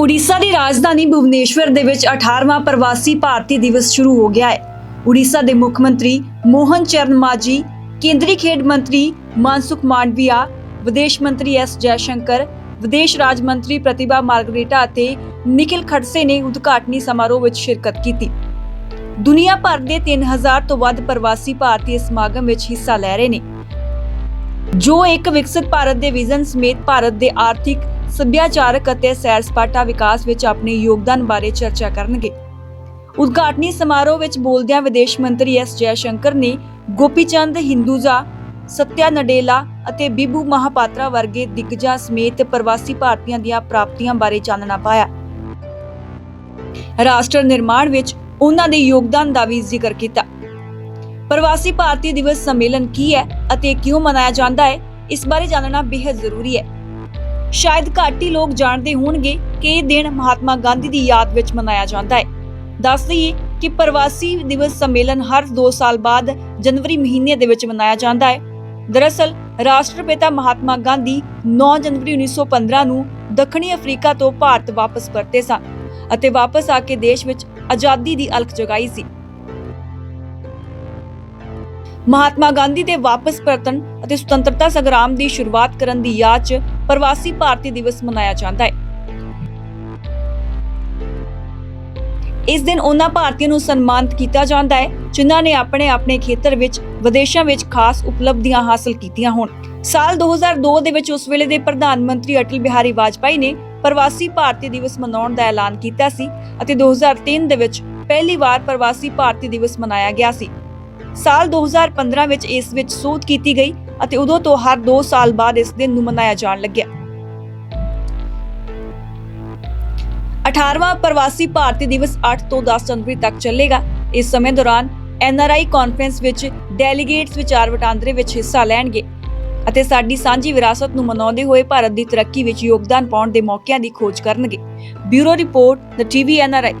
ਉੜੀਸਾ ਦੀ ਰਾਜਧਾਨੀ ਭੁਵਨੇਸ਼ਵਰ ਦੇ ਵਿੱਚ 18ਵਾਂ ਪ੍ਰਵਾਸੀ ਭਾਰਤੀ ਦਿਵਸ ਸ਼ੁਰੂ ਹੋ ਗਿਆ ਹੈ। ਉੜੀਸਾ ਦੇ ਮੁੱਖ ਮੰਤਰੀ ਮੋਹਨ ਚਰਨ ਮਾਜੀ ਕੇਂਦਰੀ ਖੇਡ ਮੰਤਰੀ ਮਨਸੁਖ ਮਾਂਡਵੀਆ, ਵਿਦੇਸ਼ ਮੰਤਰੀ ਐਸ ਜੈਸ਼ੰਕਰ, ਵਿਦੇਸ਼ ਰਾਜ ਮੰਤਰੀ ਪ੍ਰਤਿਭਾ ਮਾਰਗਰੇਟਾ ਅਤੇ ਨਿਖਿਲ ਖੜਸੇ ਨੇ ਉਦਘਾਟਨੀ ਸਮਾਰੋਹ ਵਿੱਚ ਸ਼ਿਰਕਤ ਕੀਤੀ। ਦੁਨੀਆ ਭਰ ਦੇ 3000 ਤੋਂ ਵੱਧ ਪ੍ਰਵਾਸੀ ਭਾਰਤੀ ਇਸ ਸਮਾਗਮ ਵਿੱਚ ਹਿੱਸਾ ਲੈ ਰਹੇ ਨੇ। ਜੋ ਇੱਕ ਵਿਕਸਿਤ ਭਾਰਤ ਦੇ ਵਿਜ਼ਨ ਸਮੇਤ ਭਾਰਤ ਦੇ ਆਰਥਿਕ ਸੱਭਿਆਚਾਰਕ ਅਤੇ ਸੈਰ ਸਪਾਟਾ ਵਿਕਾਸ ਵਿੱਚ ਆਪਣੇ ਯੋਗਦਾਨ ਬਾਰੇ ਚਰਚਾ ਕਰਨਗੇ। ਉਦਘਾਟਨੀ ਸਮਾਰੋਹ ਵਿੱਚ ਬੋਲਦਿਆਂ ਵਿਦੇਸ਼ ਮੰਤਰੀ ਐਸ ਜੈਸ਼ੰਕਰ ਨੇ ਗੋਪੀਚੰਦ, ਹਿੰਦੂਜਾ, ਸਤਿਆ ਨਡੇਲਾ ਅਤੇ ਬਿਬੂ ਮਹਾਪਾਤਰਾ ਵਰਗੇ ਦਿੱਗਜਾਂ ਸਮੇਤ ਪ੍ਰਵਾਸੀ ਭਾਰਤੀਆਂ ਦੀਆਂ ਪ੍ਰਾਪਤੀਆਂ ਬਾਰੇ ਚਾਨਣਾ ਪਾਇਆ। ਰਾਸ਼ਟਰ ਨਿਰਮਾਣ ਵਿੱਚ ਉਹਨਾਂ ਦੇ ਯੋਗਦਾਨ ਦਾ ਵੀ ਜ਼ਿਕਰ ਕੀਤਾ। ਪ੍ਰਵਾਸੀ ਭਾਰਤੀ ਦਿਵਸ ਸੰਮੇਲਨ ਕੀ ਹੈ ਅਤੇ ਕਿਉਂ ਮਨਾਇਆ ਜਾਂਦਾ ਹੈ, ਇਸ ਬਾਰੇ ਜਾਣਨਾ ਬੇहद ਜ਼ਰੂਰੀ ਹੈ। ਸ਼ਾਇਦ ਘੱਟ ਹੀ ਲੋਕ ਜਾਣਦੇ ਹੋਣਗੇ ਕਿ ਇਹ ਦਿਨ ਮਹਾਤਮਾ ਗਾਂਧੀ ਦੀ ਯਾਦ ਵਿੱਚ ਮਨਾਇਆ ਜਾਂਦਾ ਹੈ। ਦੱਸ ਦਈਏ ਕਿ ਪ੍ਰਵਾਸੀ ਦਿਵਸ ਸੰਮੇਲਨ ਹਰ 2 ਸਾਲ ਬਾਅਦ ਜਨਵਰੀ ਮਹੀਨੇ ਦੇ ਵਿੱਚ ਮਨਾਇਆ ਜਾਂਦਾ ਹੈ। ਦਰਅਸਲ, ਰਾਸ਼ਟਰਪਿਤਾ ਮਹਾਤਮਾ ਗਾਂਧੀ 9 ਜਨਵਰੀ 1915 ਨੂੰ ਦੱਖਣੀ ਅਫਰੀਕਾ ਤੋਂ ਭਾਰਤ ਵਾਪਸ ਪਰਤੇ ਸਨ ਅਤੇ ਵਾਪਸ ਆ ਕੇ ਦੇਸ਼ ਵਿੱਚ ਆਜ਼ਾਦੀ ਦੀ ਅਲਖ ਜਗਾਈ ਸੀ। ਮਹਾਤਮਾ ਗਾਂਧੀ ਦੇ ਵਾਪਸ ਪਰਤਣ ਅਤੇ ਸੁਤੰਤਰਤਾ ਸੰਗਰਾਮ ਦੀ ਸ਼ੁਰੂਆਤ ਕਰਨ ਦੀ ਯਾਦ 'ਚ ਪ੍ਰਵਾਸੀ ਭਾਰਤੀ ਦਿਵਸ ਮਨਾਇਆ ਜਾਂਦਾ ਹੈ। ਇਸ ਦਿਨ ਉਹਨਾਂ ਭਾਰਤੀਆਂ ਨੂੰ ਸਨਮਾਨਿਤ ਕੀਤਾ ਜਾਂਦਾ ਹੈ, ਜਿਨ੍ਹਾਂ ਨੇ ਆਪਣੇ ਆਪਣੇ ਖੇਤਰ ਵਿੱਚ, ਵਿਦੇਸ਼ਾਂ ਵਿੱਚ ਖਾਸ ਉਪਲਬਧੀਆਂ ਹਾਸਲ ਕੀਤੀਆਂ ਹੋਣ। ਸਾਲ 2002 ਦੇ ਵਿੱਚ ਉਸ ਵੇਲੇ ਦੇ ਪ੍ਰਧਾਨ ਮੰਤਰੀ ਅਟਲ ਬਿਹਾਰੀ ਵਾਜਪਾਈ ਨੇ ਪ੍ਰਵਾਸੀ ਭਾਰਤੀ ਦਿਵਸ ਮਨਾਉਣ ਦਾ ਐਲਾਨ ਕੀਤਾ ਸੀ ਅਤੇ 2003 ਦੇ ਵਿੱਚ ਪਹਿਲੀ ਵਾਰ ਪ੍ਰਵਾਸੀ ਭਾਰਤੀ ਦਿਵਸ ਮਨਾਇਆ ਗਿਆ ਸੀ। ਸਾਲ 2015 ਵਿੱਚ ਇਸ ਵਿੱਚ ਸੋਧ ਕੀਤੀ ਗਈ ਅਤੇ ਉਦੋਂ ਤੋਂ ਹਰ 2 ਸਾਲ ਬਾਅਦ ਇਸ ਦਿਨ ਨੂੰ ਮਨਾਇਆ ਜਾਣ ਲੱਗਿਆ। 18ਵਾਂ ਪ੍ਰਵਾਸੀ ਭਾਰਤੀ ਦਿਵਸ 8 ਤੋਂ 10 ਜਨਵਰੀ ਤੱਕ ਚੱਲੇਗਾ। ਇਸ ਸਮੇਂ ਦੌਰਾਨ ਐਨਆਰਆਈ ਕਾਨਫਰੰਸ ਵਿੱਚ ਡੈਲੀਗੇਟਸ ਵਿਚਾਰ ਵਟਾਂਦਰੇ ਵਿੱਚ ਹਿੱਸਾ ਲੈਣਗੇ ਅਤੇ ਸਾਡੀ ਸਾਂਝੀ ਵਿਰਾਸਤ ਨੂੰ ਮਨਾਉਂਦੇ ਹੋਏ ਭਾਰਤ ਦੀ ਤਰੱਕੀ ਵਿੱਚ ਯੋਗਦਾਨ ਪਾਉਣ ਦੇ ਮੌਕਿਆਂ ਦੀ ਖੋਜ ਕਰਨਗੇ। Bureau report, the TV NRI